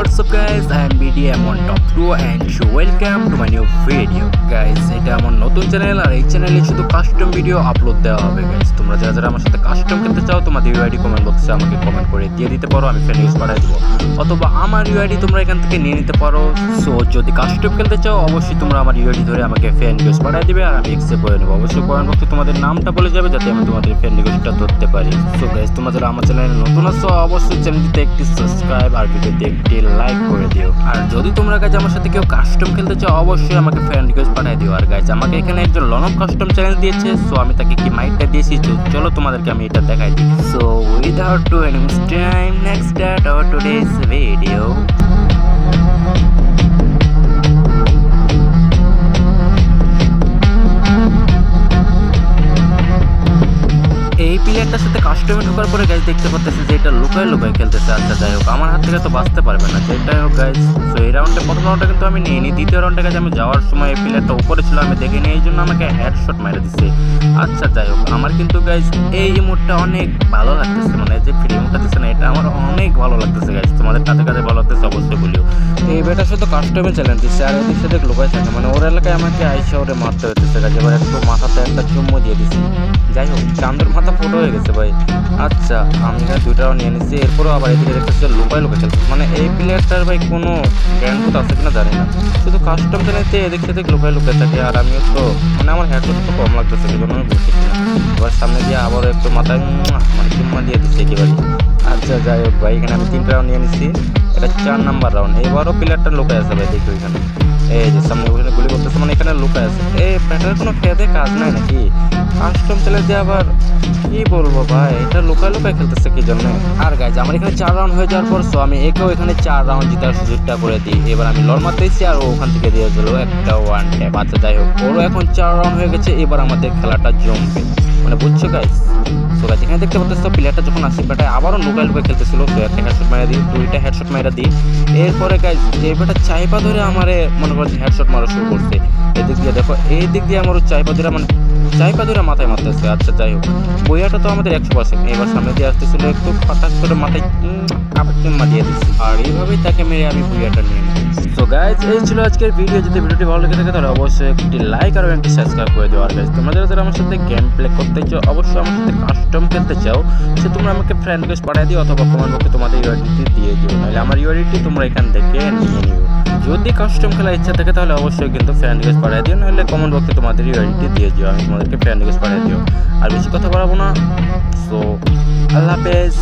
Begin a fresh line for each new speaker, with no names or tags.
what's up, guys? I am BDM on top 2 and welcome to my new video. Guys, এটা আমার নতুন channel আর এই চ্যানেলে শুধু কাস্টম ভিডিও আপলোড দেওয়া হবে, guys. তোমরা যারা যারা আমার সাথে কাস্টম খেলতে চাও, তোমাদের ইউআইডি কমেন্ট বক্সে আমাকে কমেন্ট করে দিয়ে দিতে পারো, আমি ফ্রেন্ড ইউজ পাঠিয়ে দেবো। অথবা আমার ইউআইডি তোমরা এখান থেকে নিয়ে নিতে পারো। সো যদি কাস্টম খেলতে চাও, অবশ্যই তোমরা আমার ইউআইডি ধরে আমাকে ফ্রেন্ড ইউজ পাঠিয়ে দিবে আর আমি এক্সেপ্ট করে নেব। অবশ্যই কমেন্ট বক্সে তোমাদের নামটা বলে যাবে, যাতে আমি তোমাদের ফ্রেন্ড রিকোয়েস্টটা ধরতে পারি। সো গাইজ তোমরা যারা আমার চ্যানেলে নতুন আছো, অবশ্যই চ্যানেলটিতে একটি সাবস্ক্রাইব আর ভিডিওতে একটি লাইক করে দিও। আর যদি তোমরা গাইজ আমার সাথে কেউ কাস্টম খেলতে চাও, অবশ্যই আমাকে ফ্রেন্ড রিকোয়েস্ট পাঠিয়ে দিও। আর গাইজ আমাকে এখানে একজন লনব কাস্টম চ্যালেঞ্জ দিয়েছে সো আমি তাকে কি মাইকটা দিয়েছি চলো তোমাদেরকে আমি এটা দেখাই দিই। So without to any time next date our today's video প্লেয়ারটার সাথে কাস্টমে ঢোকার পরে গাইজ দেখতে পাচ্তেছি যে এটা লুকায় লুকায় খেলতেছে। আচ্ছা যাই হোক, আমার হাত থেকে তো বাঁচতে পারবে না যেটাই হোক গাইজ তো এই রাউন্ডে প্রথম রাউন্ডে কিন্তু আমি নিইনি, দ্বিতীয় রাউন্ডে গাইজ আমি যাওয়ার সময় এই প্লেয়ারটা উপরে ছিল, আমি দেখিনি এই জন্য আমাকে হেডশট মেরে দিচ্ছে আচ্ছা যাই হোক, আমার কিন্তু গাইজ এই ইমোটটা অনেক ভালো লাগতেছে মানে যে ফ্রি ইমোটটা দিচ্ছে না, এটা আমার অনেক ভালো লাগতেছে গাইজ তোমাদের কাছে কাছে ভালো লাগতেছে, অবশ্যই বলিও। এই বেটা শুধু কাস্টমে চ্যালেঞ্জ দিচ্ছে, আর এদিক সেদিক লুকায় থাকে। মানে ওর এলাকায় আমাকে আইসা ওরে মারতে হতেছে গাইজ এবার একটু মাথাতে একটা চুম্বো দিয়ে দিছি। যাই হোক, চান্দুর মাথা ফুটো হয়ে গেছে ভাই। আচ্ছা আমি দুইটাও নিয়ে নিচ্ছি এরপরও আবার এদিকে দেখতেছি লুকায় লুকায় খেলছে মানে এই প্লেয়ারটার ভাই কোনো বোধ আছে কিনা জানি না। শুধু কাস্টম চ্যানেলতে এদিক সেদিক লুকায় লুকায় থাকে, আর আমিও তো মানে আমার হেডশট তো কম লাগতেছে সেই জন্য আমি বুঝতেছি না। এবার সামনে দিয়ে আবারও একটু মাথায় মানে চুম্মা দিয়ে দিচ্ছে একেবারে। আচ্ছা যাই হোক ভাই, এখানে আমি তিনটা রাউন্ড নিয়ে নিচ্ছি এটা চার নাম্বার রাউন্ড এবারও প্লেয়ারটা লুকায় আছে ভাই, দেখো এখানে এই যে সামনে ওখানে গুলি করতেছে মানে এখানে লুকায় আছে। এই ব্যাটার কোনো খেদে কাজ নাই নাকি? কাস্টম চ্যালেঞ্জ দিয়ে আবার কি বলব ভাই, এটা লুকায় লুকায় খেলতেছে কি জন্য? আর গাইজ আমার এখানে চার রাউন্ড হয়ে যাওয়ার পর সো আমি একেও এখানে চার রাউন্ড জিতার সুযোগটা করে দিই। এবার আমি লড় মারতেছি আর ওখান থেকে দিয়ে দিল একটা ওয়ান ট্যাপ আচ্ছা যাই হোক, ওরও এখন চার রাউন্ড হয়ে গেছে, এবার আমাদের খেলাটা জমবে। মানে বুঝছ গাইজ তো গাইজ এখানে দেখতে পাচ্ছ প্লেয়ারটা যখন আসি বেটা আবারও লুকায় লুকায় খেলতেছিল তো একটা হেডশট মেরে দিই, দুইটা হেডশট মেরে দিই এরপরে গাইজ এই বেটা চাইপা ধরে আমার মনে করছে হেডশট মারা শুরু করছে। এদিক দিয়ে দেখো এই দিক দিয়ে আমার চাইপা ধরে মানে চাইপা ধরে মাথায় মারতেছে। আচ্ছা যাই হোক। বইয়াটা তো আমাদের একশো পার্সেন্ট এবার সামনে দিয়ে আসতেছিল একটু হঠাৎ করে মাথায় আবার মারিয়ে দিচ্ছি। আর এইভাবেই তাকে মেরে আমি বইয়াটা নিয়ে নিই তো গাইজ এই ছিল আজকের ভিডিও যদি ভিডিওটি ভালো লেগে থাকে, তাহলে অবশ্যই একটি লাইক আর একটি সাবস্ক্রাইব করে দেওয়ার গাইজ তোমরা যারা যারা আমার সাথে গেম প্লে করতে চাও, অবশ্যই আমার সাথে কাস্টম খেলতে চাও, সে তোমরা আমাকে ফ্রেন্ড রিকোয়েস্ট পাঠিয়ে দিও অথবা কমেন্ট বক্সে তোমাদের ইউআইডিটি দিয়ে দিও। নাহলে আমার ইউআইডিটি তোমরা এখান থেকে নিয়ে নিও। যদি কাস্টম খেলার ইচ্ছা থাকে, তাহলে অবশ্যই কিন্তু ফ্রেন্ড রিকোয়েস্ট পাঠিয়ে দিও, নাহলে কমেন্ট বক্সে তোমাদের ইউআইডিটি দিয়ে দিও, আমি তোমাদেরকে ফ্রেন্ড রিকোয়েস্ট পাঠিয়ে দিও। আর বেশি কথা বলাবো না। সো আল্লাহ হাফেজ।